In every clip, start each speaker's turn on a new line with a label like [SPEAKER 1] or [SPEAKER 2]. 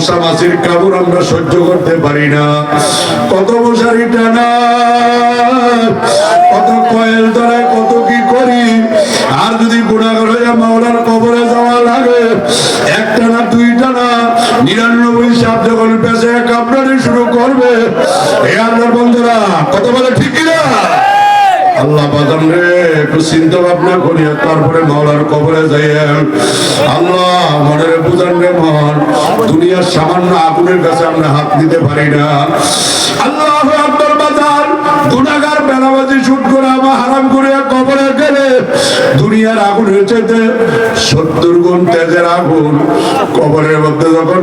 [SPEAKER 1] মশা মাছির কামড় আমরা সহ্য করতে পারি না। কত মশারি টানা, কত কয়েল ধরে কত কি করি? আর যদি গুণাগর হয়ে মাওলার কবরে যাওয়া লাগে একটা না দুইটা না নিরানব্বই সাপ যখন পেশে কামড়ানি শুরু করবে। এ আল্লাহর বন্ধুরা কত বলে ঠিক কিনা? আল্লাহ বাজান রে। একটু চিন্তা ভাবনা করিয়া তারপরে মাওলার কবরে যাইয়া আল্লাহ, মনের বুঝান রে মন দুনিয়ার সামান্য আগুনের কাছে আমরা হাত দিতে পারি না। আল্লাহ সত্তর গুণ তেজের আগুন কবরের মধ্যে যখন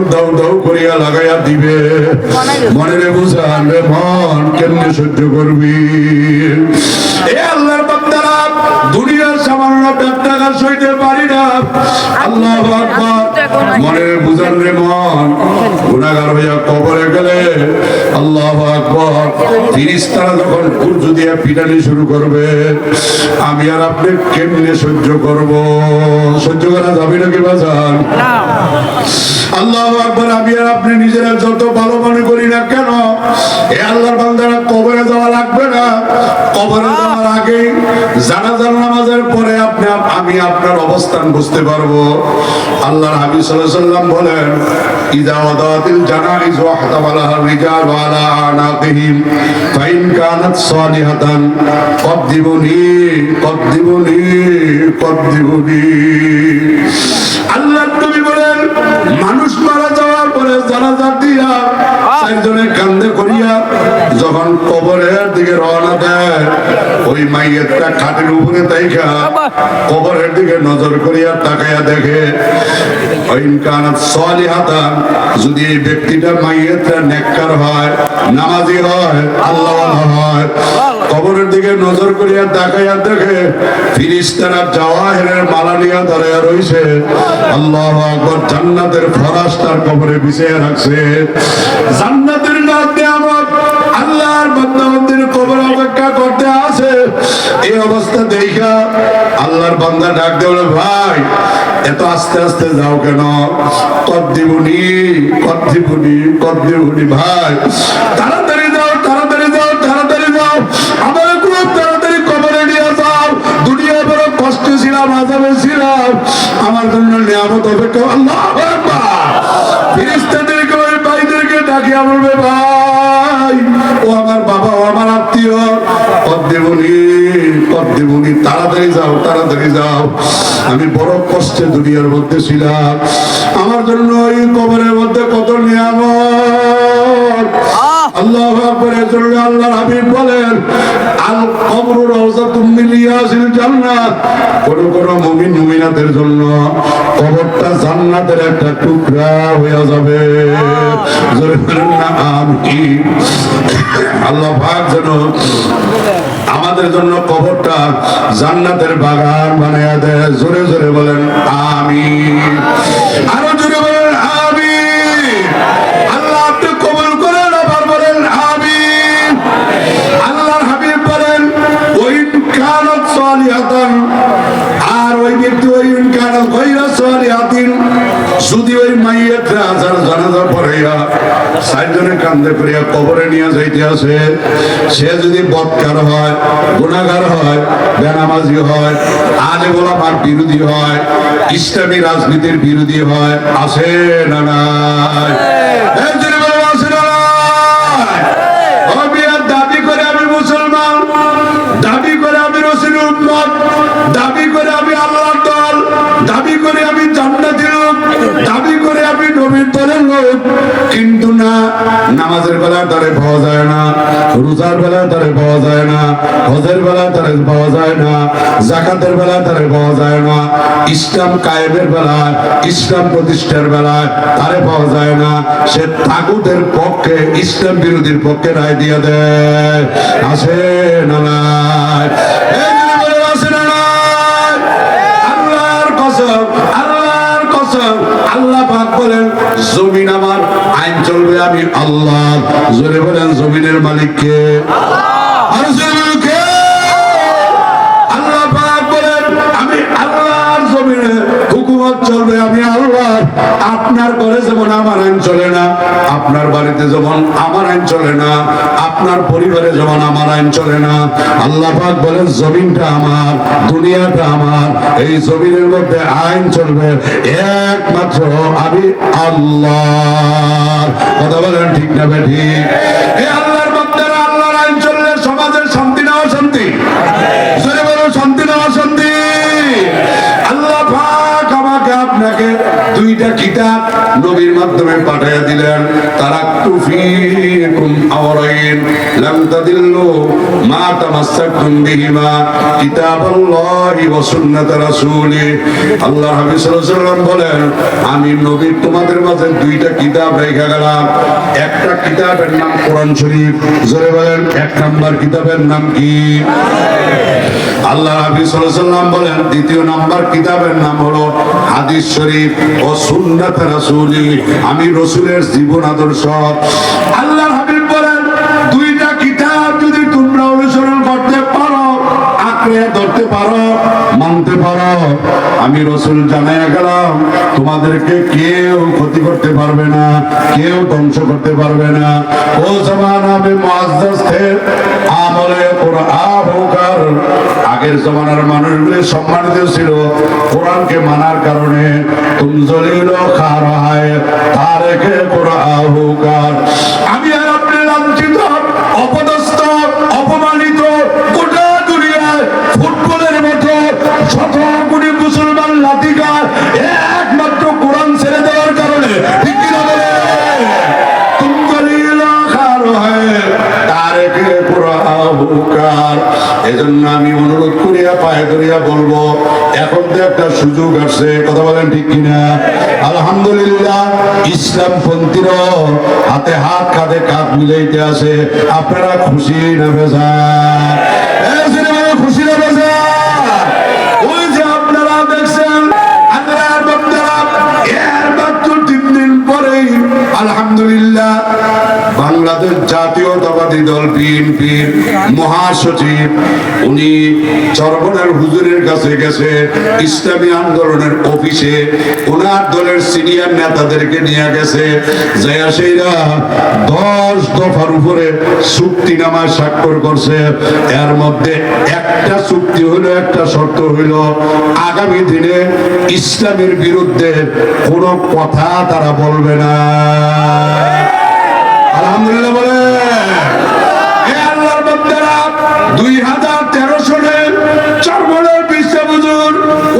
[SPEAKER 1] লাগাইয়া দিবে। মনের বুঝান রে মন কেমনে সহ্য করবি? সইতে পারি না। আল্লাহ মনের বুঝান রে মন। গুণাগার হইয়া কবরে গেলে আল্লাহ আকবর। তিরিশ তারা যখন সূর্য দিয়া পিটানি শুরু করবে, আমি আর আপনি কেমনে সহ্য করব? সহ্য করা যাবে নাকি বাজান? আল্লাহ আকবর, আমি আর আপনি নিজেরা যত ভালো মনে করি না কেন, এ আল্লাহর বান্দারা কবরে যাওয়া লাগবে না। জানাজার নামাজের পরে আপনি আমি আপনার অবস্থান বুঝতে পারব। আল্লাহর আলাইহি সাল্লাম বলেন আল্লাহ বলেন, মানুষ মারা যাওয়ার পরে জানাজা দিয়া চারজনে কান্দে করিয়া যখন কবরের দিকে রওনা দেয় ওই মাইয়েরটা খাটের উপরে তাইকা কবরের দিকে নজর করিয়া তাকাইয়া দেখে যদি এই ব্যক্তিটা মাইয়েরটা নেককার হয় নামাজি হয় আল্লাহ হয় কবরের দিকে নজর করিয়া তাকাইয়া দেখে ফিরিস্তারা জাওয়াহিরের মালা নিয়ে দাঁড়াইয়া রইছে। আল্লাহ। আকবর জান্নাতের ফরাস তার কবরে বিছিয়ে রাখছে। জান্নাতের নাম আল্লাহর বান্দাবান্দির কবর অপেক্ষা করতে আছে এই অবস্থা দেখা আল্লাহর বান্দা ডাক দেবে ভাই, এত আস্তে আস্তে যাও কেন? কদ্দিবুনি কদ্দিবুনি কদ দিবনি কদ দিবনি, ভাই। তাড়াতাড়ি দুনিয়ার মধ্যে ছিলাম আমার জন্য ওই কবরের মধ্যে কত নিয়ামত? আল্লাহ আকবরের জন্য আল্লাহর হাবিব বলেন আল কবর ইয়াসিল জান্নাত। কোন কোন মুমিন মুমিনাতের জন্য কবরটা জান্নাতের একটা টুকরা হয়ে যাবে। জোরে বলেন না আমিন। আল্লাহ পাক যেন আমাদের জন্য কবরটা জান্নাতের বাগান বানিয়ে দেয়। জোরে জোরে বলেন আমি আরও সাইজনে কান্দে করিয়া কবরে নিয়ে যাইতে আসে সে যদি বৎকার হয়, গুণাগার হয়, বেনামাজি হয় আলে গোলামার বিরোধী হয়, ইসলামী রাজনীতির বিরোধী হয়, আছে না নাই? নামাজের বেলা তারে পাওয়া যায় না, রোজার বেলা তারে পাওয়া যায় না, হজের বেলা তারে পাওয়া যায় না, জাকাতের বেলা তারে পাওয়া যায় না, ইসলাম কায়েমের বেলা ইসলাম প্রতিষ্ঠার বেলায় তারে পাওয়া যায় না। সে তাগুতের পক্ষে, ইসলাম বিরোধীর পক্ষে রায় দিয়ে দেয়। আছে না বলে আল্লাহ পাক বলেন, জমিন আমি আল্লাহ জোরে বলেন জমিনের মালিককে। আর আপনার ঘরে যেমন আমার আইন চলে না, আপনার বাড়িতে যেমন আমার আইন চলে না, আপনার পরিবারে যেমন আমার আইন চলে না, আল্লাহ পাক বলেন, জমিনটা আমার, দুনিয়াটা আমার, এই জমিনের মধ্যে আইন চলবে একমাত্র আমি আল্লাহ কথা বলেন ঠিক না বে ঠিক এই আল্লাহর মধ্যে আল্লাহর আইন চললে সমাজের শান্তি না দুইটা কিতাব নবীর মাধ্যমে পাঠাইয়া দিলেন তারা তুফিকুম আওরাইন লাম তাদিল্লু মা তামাসসাকতুম বিহিমা, কিতাবাল্লাহি ওয়া সুন্নাত রাসূলি। আল্লাহ হাবিব সাল্লাল্লাহু ওয়াসাল্লাম বলেন, আমি নবীর তোমাদের মাঝে দুইটা কিতাব রেখে গেলাম। একটা কিতাবের নাম কোরআন শরীফ, জোরে বলেন, এক নাম্বার কিতাবের নাম কি? আল্লাহ নাম বলেন, দ্বিতীয় নাম্বার কিতাবের নাম হলো হাদিস শরীফ ও সুন্নাত রাসূলি। আমি রসুলের জীবন আদর্শ। আল্লাহ হাবিব বলেন, দুইটা কিতাব যদি তোমরা অনুসরণ করতে পারো, আঁকড়ে ধরতে পারো মানতে পারো। আমি রসুল জানাই গেলাম, তোমাদেরকে কেউ ক্ষতি করতে পারবে না, কেউ ধ্বংস করতে পারবে না। ও জমানা আমি আমলে কোরআন হোকার আগের জমানার মানুষগুলি সম্মানিত ছিল, কোরআনকে মানার কারণে তুম জলিল খার তারেকে হোকার এজন্য আমি অনুরোধ করিয়া, পায়ে ধরিয়া বলব, এখন তো একটা সুযোগ আসছে, কথা বলেন ঠিক কিনা? আলহামদুলিল্লাহ ইসলাম পন্থীর হাতে হাত, কাঁধে কাঁধ মিলাইতে আছে। আপনারা খুশি না বেজা খুশি জাতীয়তাবাদী দল বিএনপির মহাসচিব, উনি চরবনের হুজুরের কাছে গেছে, ইসলামী আন্দোলনের অফিসে, ওনার দলের সিনিয়র নেতাদেরকে নিয়ে গেছে, জয়া সেইরা দশ দফার উপরে চুক্তিনামা স্বাক্ষর করছে। এর মধ্যে একটা চুক্তি হইল, একটা শর্ত হইল, আগামী দিনে ইসলামের বিরুদ্ধে কোনো কথা তারা বলবে না। আলহামদুলিল্লাহ বলে দুই হাজার তেরো সালে চরমনের বিশ্ববুজুর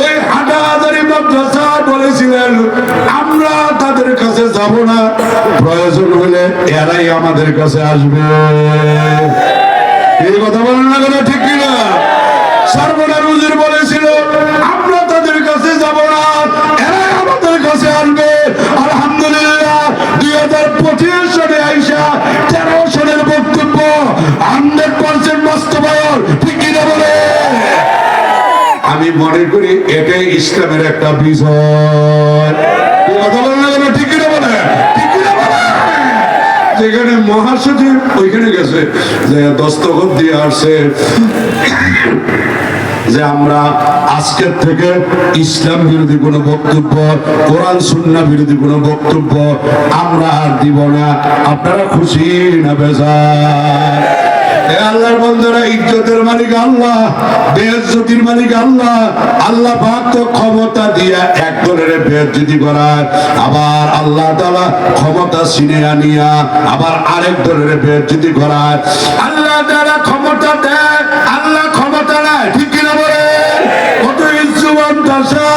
[SPEAKER 1] ওই হাটাহাজারি মাদ্রাসা বলেছিলেন, আমরা তাদের কাছে যাব না, প্রয়োজন হলে এরাই আমাদের কাছে আসবে। এই কথা বলেন না কেন, ঠিক কিনা? রুজুর হুজুর আমি মনে করি এটাই ইসলামের একটা ঠিক যেখানে মহাসচিব ওইখানে গেছে, যে দস্তখত দিয়ে যে আমরা আজকের থেকে ইসলাম বিরোধী কোনো বক্তব্য, কোরআন সুন্না বিরোধী কোনো বক্তব্য আমরা আর দিব না। আপনারা খুশি না বেজার? এ ইজ্জতের মালিক আল্লাহ ক্ষমতা দিয়া এক দলের বেজ্জতি করার। আবার আল্লাহ তাআলা ক্ষমতা ছিনে আনিয়া আবার আরেক দলের বেজ্জতি করার। আল্লাহ তাআলা ক্ষমতা দেয়, আল্লাহ ক্ষমতা নেয় ঠিক কিনা বলে কত ইজ্জুমান দাসা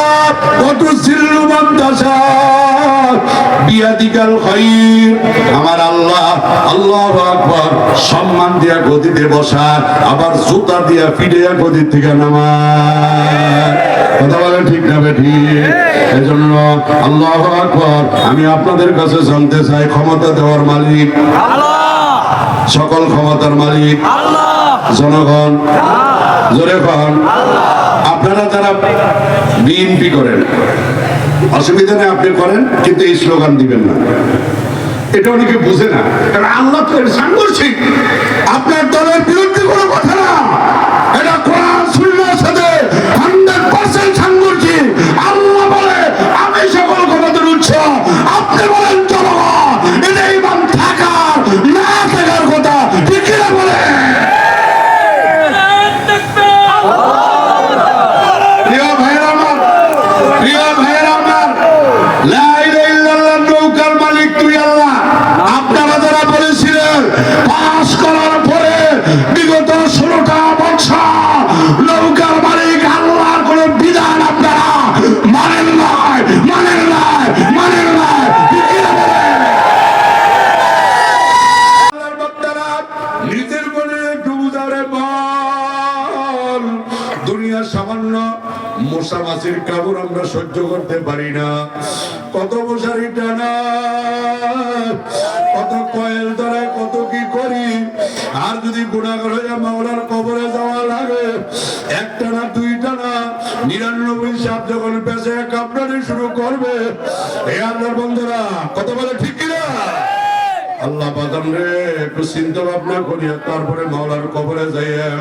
[SPEAKER 1] কত সিল্লুমান দাসা বিয়াদিকাল আমার আল্লাহ আল্লাহু আকবার সম্মান দিয়া গদিতে বসা আবার জুতা দিয়া ফিরিয়া গদি থেকে নামার। কথা বলে ঠিক না বেঠি? এই জন্য আল্লাহ আকবার আমি আপনাদের কাছে জানতে চাই ক্ষমতা দেওয়ার মালিক। সকল ক্ষমতার মালিক। জনগণ। জোরে খান আপনারা যারা বিএনপি করেন অসুবিধা নেই, আপনি করেন, কিন্তু এই স্লোগান দিবেন না। এটা অনেকে বুঝে না, কারণ আল্লাহ তো এর সাংঘর্ষিক আপনার দলের বিরুদ্ধে কোনো কথা না। এটা কোরআন মশা মাছির কামড় আমরা সহ্য করতে পারি না। কত মশারি টানা, কত কয়েল ধরে কত কি করি? আর যদি গুণাগার হয়ে মাওলার কবরে যাওয়া লাগে একটা না দুইটা না নিরানব্বই সাপ যখন পেছে কাপড়ানি শুরু করবে, এ আল্লাহর বন্ধুরা কত বলে ঠিক কিনা? আল্লাহ বাদাম রে, একটু চিন্তা ভাবনা করিয়া তারপরে মাওলার কবরে যাইয়েন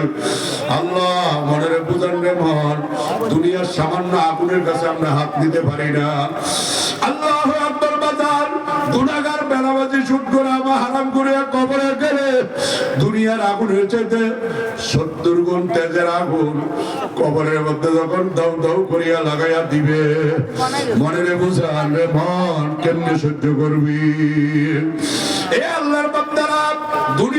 [SPEAKER 1] আল্লাহ, মনের বুঝান রে মন দুনিয়ার সামান্য আগুনের কাছে আমরা হাত দিতে পারি না। আল্লাহ দুনিয়ার আগুনের চাইতে সত্তর গুণ তেজের আগুন কবরের মধ্যে যখন দাউ দাউ করিয়া লাগাইয়া দিবে, মনে রে বুঝান রে মন কেমনে সহ্য করবি? এ আল্লাহর দুনিয়ার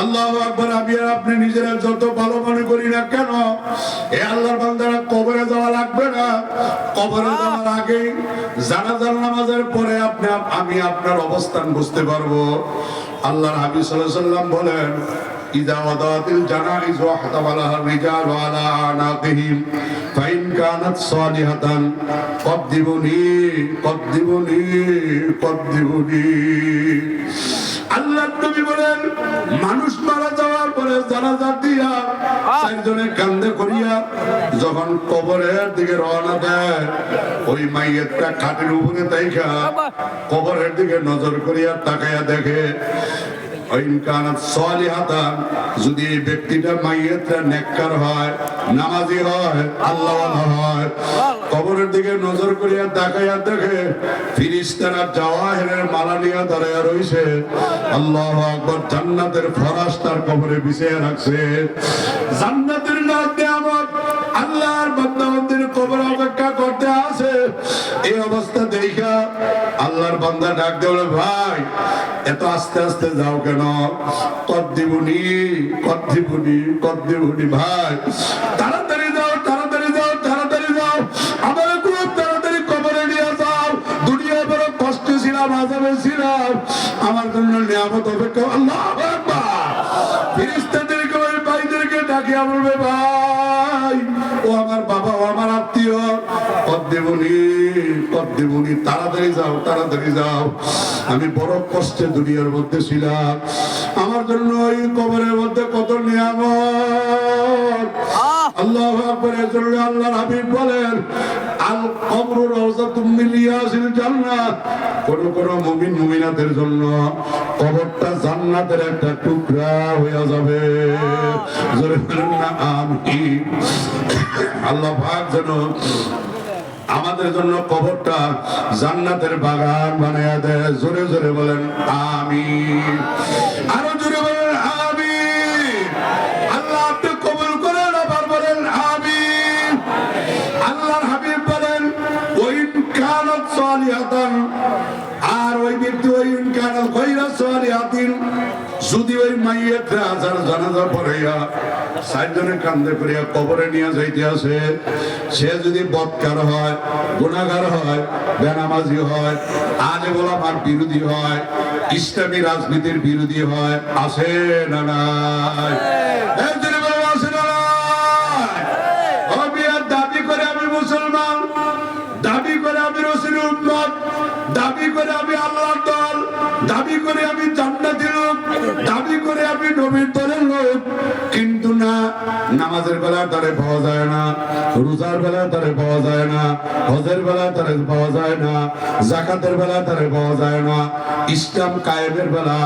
[SPEAKER 1] আল্লাহ আকবর আমি আর আপনি নিজেরা যত ভালো মনে করি না কেন এ আল্লাহর বান্দারা কবরে যাওয়া লাগবে না কবরে যাওয়ার আগে জানাজার নামাজের পরে আপনি আমি আপনার অবস্থান বুঝতে পারবো আল্লাহর হাবিব সাল্লাল্লাহু আলাইহি সাল্লাম বলেন إذا وضعت الجنائز واحتملها الرجال على أعناقهم فإن كانت صالحة قدموني قدموني قدموني আল্লাহ নবী বলেন, মানুষ মারা যাওয়ার পরে জানাজা দিয়া চারজনে কান্দে করিয়া যখন কবরের দিকে রওনা দেয়, ওই মাইয়েরটা খাটের উপরে তাইখা কবরের দিকে নজর করিয়া তাকাইয়া দেখে যদি ব্যক্তিটা মাইয়াতটা নেককার হয় নামাজি হয় আল্লাহ হয়। কবরের দিকে নজর করিয়া তাকাইয়া দেখে ফিরিস্তারা জাওয়াহিরের মালা নিয়ে দাঁড়াইয়া রইছে। আল্লাহ আকবার, জান্নাতের ফরাস তার কবরে বিছিয়ে রাখছে। জান্নাতের নাম নিয়ামত আল্লাহর বান্দাবান্দির কবর অপেক্ষা করতে আছে। এই অবস্থা আল্লাহর বান্দা ডাক দেবে ভাই, এত আস্তে আস্তে যাও কেন? কদ দিবনি কদ দিবনি কদ দিবনি ভাই। তাড়াতাড়ি যাও তাড়াতাড়ি যাও তাড়াতাড়ি যাও। আমার খুব তাড়াতাড়ি কবরে নিয়ে যাও। দুনিয়ায় বড় কষ্ট ছিলাম, আজাবে ছিলাম। আমার জন্য নিয়ামত অপেক্ষা, আল্লাহ ফিরিস্তাদেরকে, ওই ভাইদেরকে ডাকিয়া বলবে তাড়াতাড়ি যাও তাড়াতাড়ি যাও। আমি বড় কষ্টে দুনিয়ার মধ্যে ছিলাম। আমার জন্য ওই কবরের মধ্যে কত নিয়ামত। আল্লাহ আকবরের জন্য আল্লাহর হাবিব বলেন আল কবর রওজাতুম জান্নাত। কোন কোন মুমিন মুমিনাতের জন্য কবরটা জান্নাতের একটা টুকরা হয়ে যাবে। জোরে বলেন না আমিন। আল্লাহ পাক যেন আমাদের জন্য কবরটা জান্নাতের বাগান বানায় দেয়। জোরে জোরে বলেন আমি আরও জোরে বলেন যদি ওই জানাজা পড়াইয়া কান্দে করিয়া কবরে নিয়ে যাইতে সে যদি বৎকার হয়, গুণাগার হয়, বেনামাজি হয়, আলে গোলামার বিরোধী হয়, ইসলামী রাজনীতির বিরোধী হয় আসে না নাই? দাবি করে আমি মুসলমান, দাবি আমি দাবি আমি দল, দাবি করে আমি আমি নবীর দলের লোক। কিন্তু না, নামাজের বেলা তারে পাওয়া যায় না, রোজার বেলা তারে পাওয়া যায় না, হজের বেলা তারে পাওয়া যায় না, জাকাতের বেলা তারে পাওয়া যায় না, ইসলাম কায়েমের বেলা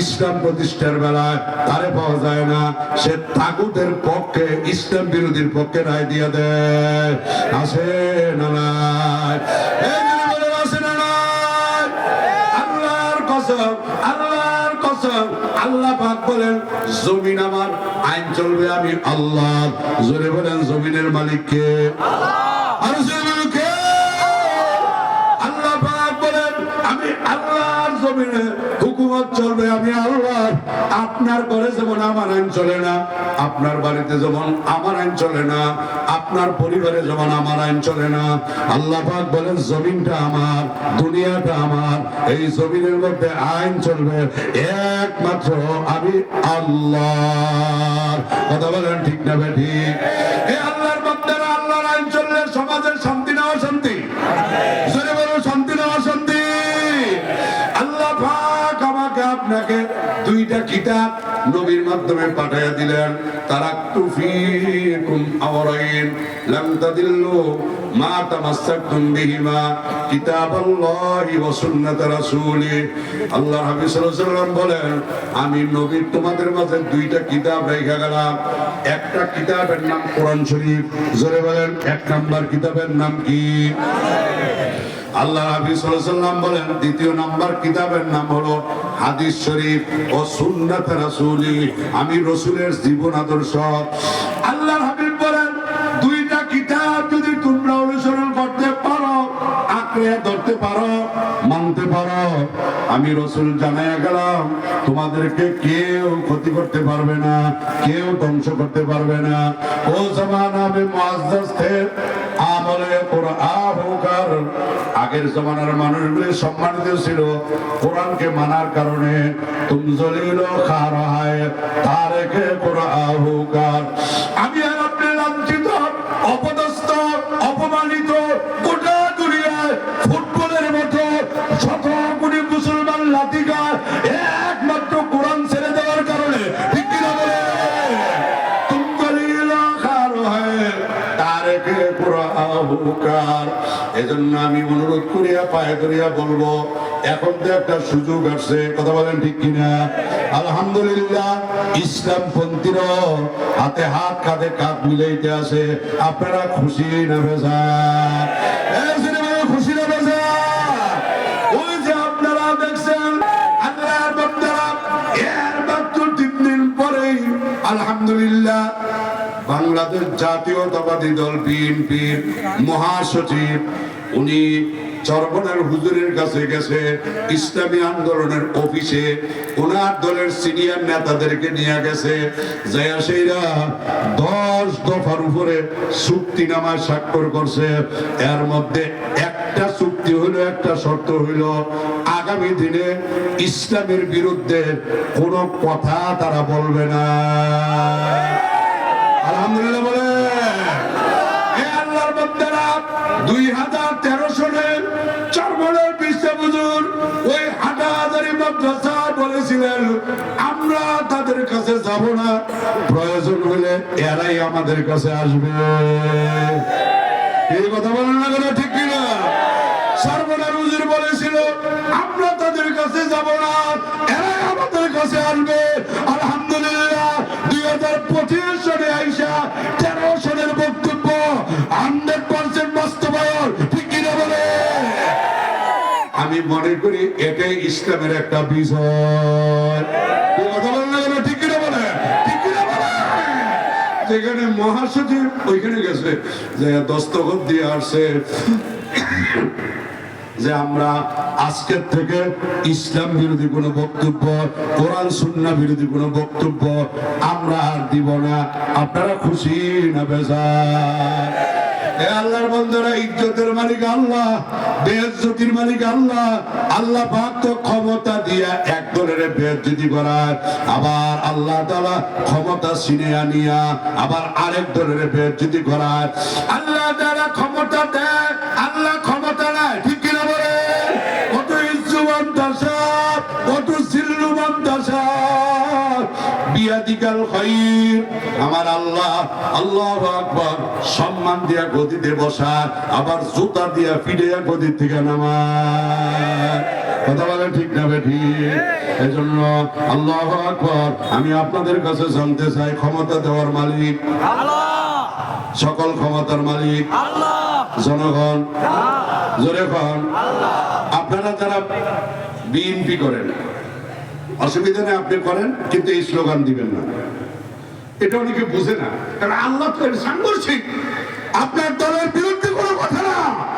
[SPEAKER 1] ইসলাম প্রতিষ্ঠার বেলায় তারে পাওয়া যায় না। সে তাগুতের পক্ষে, ইসলাম বিরোধীর পক্ষে রায় দিয়ে দেয়। আসে আল্লাহ পাক বলেন জমিন আমার আইন চলবে আমি আল্লাহ। জোরে বলেন জমিনের মালিককে আর? আল্লাহ পাক বলেন আমি আল্লাহর জমিনে হুকুমত চলবে, আমি আল্লাহ আপনার ঘরে যেমন আমার আইন চলে না, আপনার বাড়িতে যেমন আমার আইন চলে না, আপনার পরিবারে যেমন আমার আইন চলে না, আল্লাহ পাক বলেন, জমিনটা আমার, দুনিয়াটা আমার, এই জমিনের মধ্যে আইন চলবে, একমাত্র আমি আল্লাহ কথা বলেন ঠিক না বেঠি এই আল্লাহর বান্দারা আল্লাহর আইন চললে সমাজের দুইটা কিতাব নবীর মাধ্যমে পাঠিয়ে দিলেন তারা তুফিকুম আমরাইন লাম তাদিল্লু মা তামাসসাকতুম বিহিমা, কিতাবাল্লাহি ওয়া রাসূলি। আল্লাহ হাবিব সাল্লাল্লাহু আলাইহি বলেন, আমি নবীর তোমাদের মাঝে দুইটা কিতাব রেখে গেলাম। একটা কিতাবের নাম কোরআন শরীফ। জোরে বলেন, এক নাম্বার কিতাবের নাম কি? আল্লাহ সাল্লাম বলেন, দ্বিতীয় নাম্বার কিতাবের নাম হলো হাদিস শরীফ ও সুন্নাত রাসূলি। আমি রসুলের জীবন আদর্শ। আল্লাহ হাবিব বলেন, দুইটা কিতাব যদি তোমরা অনুসরণ করতে পারো, আঁকড়ে ধরতে পারো, মানতে পারো, আমি রসুল জানাইয়া গেলাম, তোমাদেরকে কেউ ক্ষতি করতে পারবে না, কেউ ধ্বংস করতে পারবে না। ও জমানা মে মুআজ্জাজ আমলে কোরআন হোকার আগের জমানার মানুষগুলি সম্মানিত ছিল। কোরআনকে মানার কারণে তুমি জলিল খার হায় তারেকে কোরআন করিয়া, পায়ে করিয়া বলব, এখন তো একটা সুযোগ আসছে, কথা বলেন ঠিক কিনা? আলহামদুলিল্লাহ ইসলাম পন্থীর হাতে হাত, কাঁধে কাঁধ মিলাইতে আছে। আপনারা খুশি না পরেই, আলহামদুলিল্লাহ, বাংলাদেশ জাতীয়তাবাদী দল, বিএনপির মহাসচিব, উনি চরবনের হুজুরের কাছে গেছে, ইসলামী আন্দোলনের অফিসে, ওনার দলের সিনিয়র নেতাদেরকে নিয়ে গেছে। জয়া সেইরা দশ দফার উপরে চুক্তিনামায় স্বাক্ষর করছে। এর মধ্যে একটা চুক্তি হইল, একটা শর্ত হইল, আগামী দিনে ইসলামের বিরুদ্ধে কোনো কথা তারা বলবে না। আলহামদুলিল্লাহ দুই হাজার তেরো ওই হাটাহাজারি মাদ্রাসা বলেছিলেন, আমরা তাদের কাছে যাব না। প্রয়োজন হলে এরাই আমাদের কাছে আসবে। এই কথা বলেন না কেন, ঠিক কিনা? সর্বনার হুজুর বলেছিল, আমরা তাদের কাছে যাব না, এরাই আমাদের কাছে আসবে। আলহামদুলিল্লাহ, দুই হাজার পঁচিশ সনে আইসা তেরো সনের বক্তব্য হান্ড্রেড পার্সেন্ট বাস্তবায়ন। ঠিক কিনা বলে? আমি মনে করি এটাই ইসলামের একটা বিষয় কথা বলেন না কেন? ঠিক কিনা বলে? ঠিক কিনা বলে? যেখানে মহাসচিব ওইখানে গেছে, যে দস্তখত দিয়ে আসছে। যে আমরা আজকের থেকে ইসলাম বিরোধী কোনো বক্তব্য, কোরআন সুন্না বিরোধী কোনো বক্তব্য আমরা আর দিব না। আপনারা খুশি না বেজার? আল্লাহর বন্ধুরা, ইজ্জতের মালিক আল্লাহ বেজ্জতির মালিক আল্লাহ। আল্লাহ পাক তো ক্ষমতা দিয়া এক দলের বেজ্জতি করার। আবার আল্লাহ তাআলা ক্ষমতা ছিনে আনিয়া আবার আরেক দলের বেজ্জতি করার। আল্লাহ তাআলা ক্ষমতা দেয়, আল্লাহ ক্ষমতা নেয় বিয়াদিকাল খাইর। আমার আল্লাহ আল্লাহ আকবার সম্মান দিয়া গদিতে বসার আবার জুতা দিয়া ফিরিয়া গদি থেকে নামার। কথা ঠিক না বেঠি এই জন্য আল্লাহ আকবার আমি আপনাদের কাছে জানতে চাই ক্ষমতা দেওয়ার মালিক। সকল ক্ষমতার মালিক। জনগণ। জোরে খান আপনারা যারা বিএনপি করেন অসুবিধা নেই, আপনি করেন, কিন্তু এই স্লোগান দিবেন না। এটা অনেকে বুঝে না। কারণ আল্লাহ তো সাংঘর্ষিক। আপনার দলের বিরুদ্ধে কোনো কথা না।